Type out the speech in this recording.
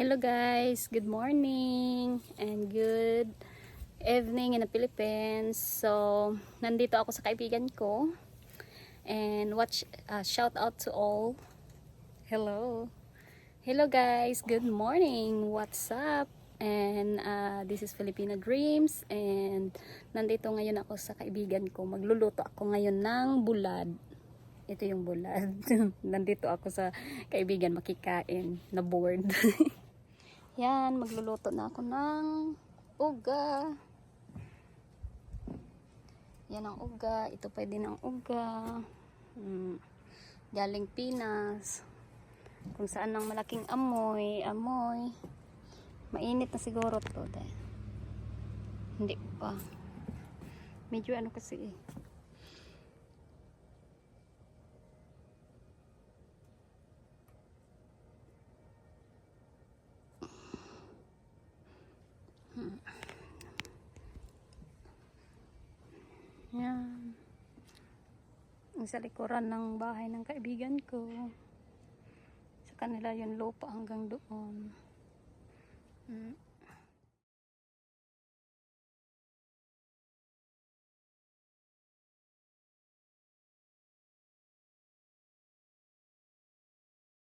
Hello guys, good morning and good evening in the Philippines. So, nandito ako sa kaibigan ko. And watch uh, shout out to all. Hello. Hello guys, good morning. What's up? And uh, this is Filipino Dreams and nandito ngayon ako sa kaibigan ko. Magluluto ako ngayon ng bulad. Ito yung bulad. nandito ako sa kaibigan makikain na bored. Yan, magluluto na ako ng uga. Yan ang uga. Ito pwede ng uga. Mm. Galing Pinas. Kung saan ang malaking amoy. Amoy. Mainit na siguro to. Dahil. Hindi pa. Medyo ano kasi eh. Yan. Sa likuran ng bahay ng kaibigan ko. Sa kanila yung lupa hanggang doon. Mm.